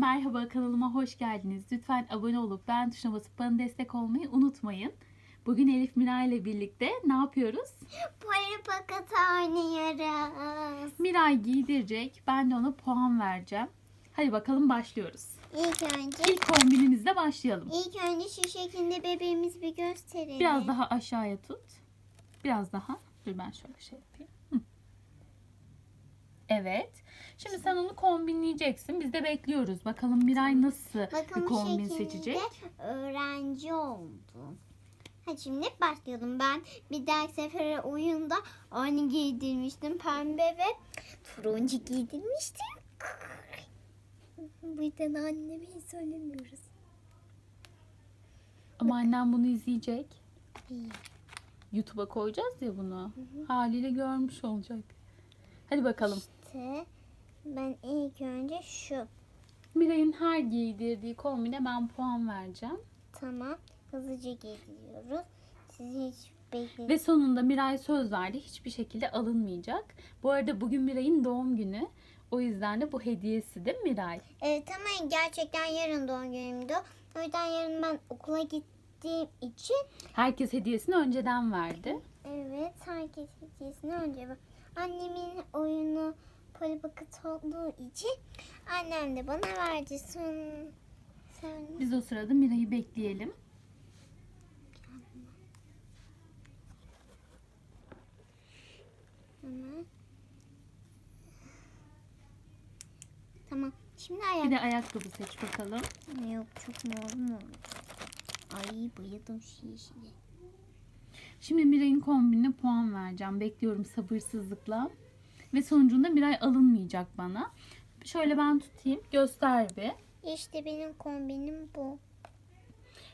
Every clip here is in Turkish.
Merhaba kanalıma hoş geldiniz. Lütfen abone olup beğen tuşuna basıp bana destek olmayı unutmayın. Bugün Elif Miray ile birlikte ne yapıyoruz? Para paket oynuyoruz. Miray giydirecek. Ben de ona puan vereceğim. Hadi bakalım başlıyoruz. İlk önce İlk kombinimizle başlayalım. ilk önce şu şekilde bebeğimizi bir gösterelim. Biraz daha aşağıya tut. Biraz daha. Dur ben şöyle şey yapayım. Evet. Şimdi sen onu kombinleyeceksin. Biz de bekliyoruz. Bakalım Miray nasıl Bakın bir kombin seçecek. öğrenci oldum. Hadi şimdi başlayalım. Ben bir dahaki sefere oyunda aynı giydirmiştim. Pembe ve turuncu giydirmiştim. Bu yüzden anneme hiç söylemiyoruz. Ama annem bunu izleyecek. YouTube'a koyacağız ya bunu. Haliyle görmüş olacak. Hadi bakalım. İşte ben ilk önce şu. Miray'ın her giydirdiği kombine ben puan vereceğim. Tamam. Hızlıca gidiyoruz. Sizi hiç bekleyin. Ve sonunda Miray söz verdi. Hiçbir şekilde alınmayacak. Bu arada bugün Miray'ın doğum günü. O yüzden de bu hediyesi de Miray. Evet ama gerçekten yarın doğum günümdü. O yüzden yarın ben okula gittiğim için Herkes hediyesini önceden verdi. Evet herkes hediyesini önce ver- Annemin oyunu polibakat olduğu için annem de bana verdi. Son, son Biz o sırada Miray'ı bekleyelim. Tamam. Tamam. Şimdi Bir ayak. de ayakkabı seç bakalım. Yok çok mor mu? Ay bayıldım yeşile. Şimdi Miray'ın kombinine puan vereceğim. Bekliyorum sabırsızlıkla. Ve sonucunda Miray alınmayacak bana. Şöyle ben tutayım. Göster bir. İşte benim kombinim bu.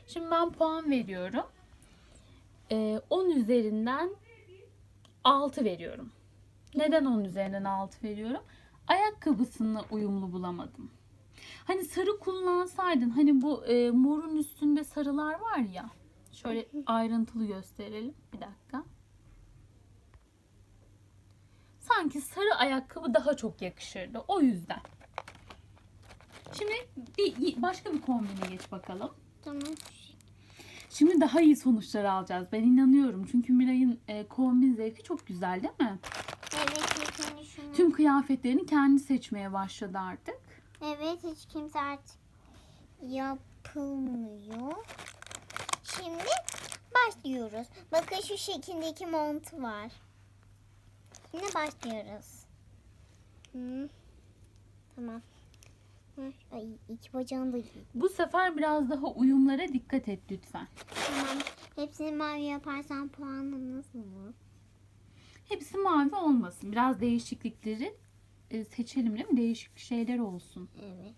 Şimdi ben puan veriyorum. Ee, 10 üzerinden 6 veriyorum. Neden 10 üzerinden 6 veriyorum? Ayakkabısını uyumlu bulamadım. Hani sarı kullansaydın hani bu e, morun üstünde sarılar var ya. Şöyle ayrıntılı gösterelim. Bir dakika. Sanki sarı ayakkabı daha çok yakışırdı. O yüzden. Şimdi bir, başka bir kombine geç bakalım. Tamam. Şimdi daha iyi sonuçlar alacağız. Ben inanıyorum. Çünkü Miray'ın e, kombin zevki çok güzel değil mi? Evet. Tüm kıyafetlerini kendi seçmeye başladı artık. Evet hiç kimse artık yapılmıyor. Şimdi başlıyoruz. Bakın şu şekildeki mont var. Şimdi başlıyoruz. Hı. Tamam. Ay iki bacağını da. Bu sefer biraz daha uyumlara dikkat et lütfen. Tamam. Hepsini mavi yaparsan puanın nasıl olur? Hepsi mavi olmasın. Biraz değişiklikleri e, seçelim değil mi? Değişik şeyler olsun. Evet.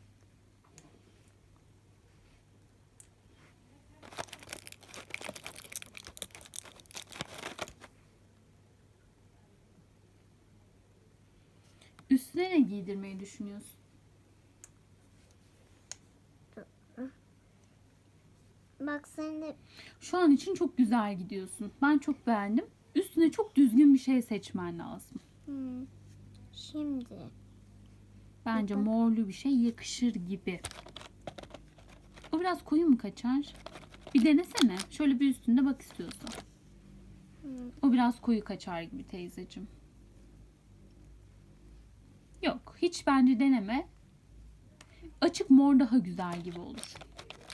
Üstüne ne giydirmeyi düşünüyorsun? Bak sen de Şu an için çok güzel gidiyorsun. Ben çok beğendim. Üstüne çok düzgün bir şey seçmen lazım. Hı. Şimdi Bence Bakın. morlu bir şey yakışır gibi. O biraz koyu mu kaçar? Bir denesene. Şöyle bir üstünde bak istiyorsan. Hı. O biraz koyu kaçar gibi teyzeciğim. Yok. Hiç bence deneme. Açık mor daha güzel gibi olur.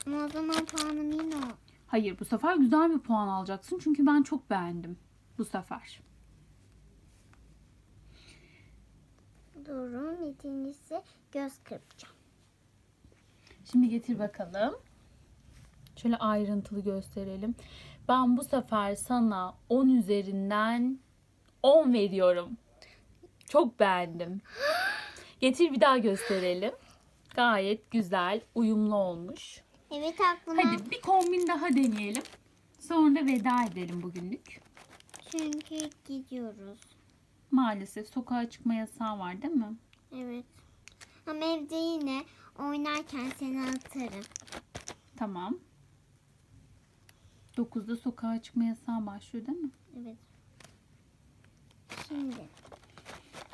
ama o zaman puanım yine o. Hayır bu sefer güzel bir puan alacaksın. Çünkü ben çok beğendim bu sefer. Durun. İkincisi göz kırpacağım. Şimdi getir bakalım. Şöyle ayrıntılı gösterelim. Ben bu sefer sana 10 üzerinden 10 veriyorum. Çok beğendim. Getir bir daha gösterelim. Gayet güzel, uyumlu olmuş. Evet aklıma. Hadi bir kombin daha deneyelim. Sonra da veda edelim bugünlük. Çünkü gidiyoruz. Maalesef sokağa çıkma yasağı var değil mi? Evet. Ama evde yine oynarken seni atarım. Tamam. 9'da sokağa çıkma yasağı başlıyor değil mi? Evet. Şimdi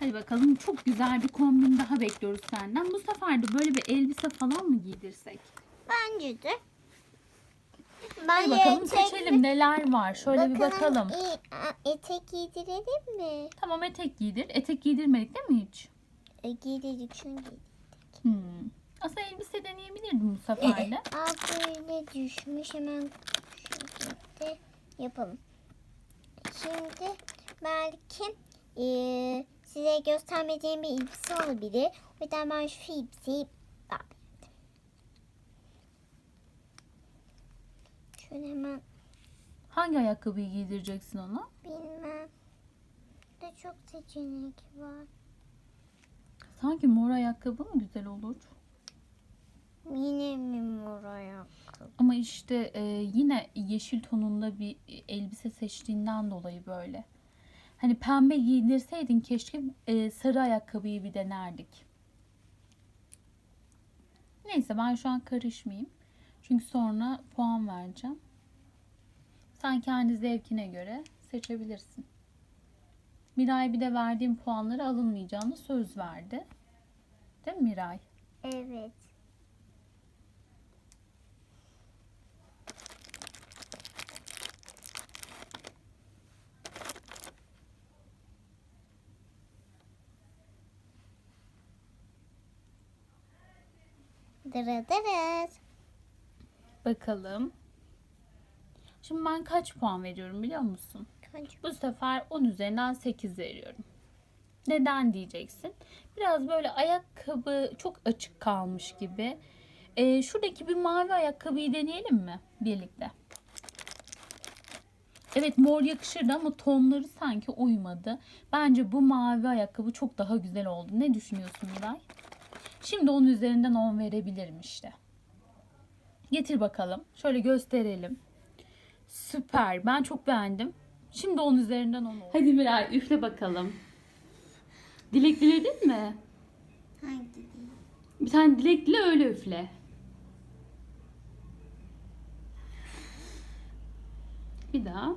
Hadi bakalım çok güzel bir kombin daha bekliyoruz senden. Bu sefer de böyle bir elbise falan mı giydirsek? Bence de. Hadi bakalım seçelim neler var. Şöyle bir bakalım. e- etek giydirelim mi? Tamam etek giydir. Etek giydirmedik değil mi hiç? E, giydirdik şunu giydirdik. Hmm. Aslında elbise deneyebilirdim bu sefer de. Böyle düşmüş hemen şu şekilde yapalım. Şimdi belki e, size göstermeyeceğim bir elbise olabilir. O yüzden ben şu elbiseyi daha beğendim. Şöyle hemen Hangi ayakkabıyı giydireceksin ona? bilmem. De çok seçenek var. Sanki mor ayakkabı mı güzel olur? Yine mi mor ayakkabı? Ama işte e, yine yeşil tonunda bir elbise seçtiğinden dolayı böyle. Hani pembe giydirseydin keşke e, sarı ayakkabıyı bir denerdik. Neyse ben şu an karışmayayım. Çünkü sonra puan vereceğim. Sen kendi zevkine göre seçebilirsin. Miray bir de verdiğim puanları alınmayacağını söz verdi. Değil mi Miray? Evet. Dırıdırız. Bakalım. Şimdi ben kaç puan veriyorum biliyor musun? Kaç? Bu sefer 10 üzerinden 8 veriyorum. Neden diyeceksin? Biraz böyle ayakkabı çok açık kalmış gibi. Ee, şuradaki bir mavi ayakkabıyı deneyelim mi birlikte? Evet mor yakışırdı ama tonları sanki uymadı. Bence bu mavi ayakkabı çok daha güzel oldu. Ne düşünüyorsun Miray? Şimdi onun üzerinden 10 verebilirim işte. Getir bakalım. Şöyle gösterelim. Süper. Ben çok beğendim. Şimdi 10 üzerinden 10 oldu. Hadi Miray üfle bakalım. Dilek diledin mi? Hangi değil? Bir tane dilek dile öyle üfle. Bir daha.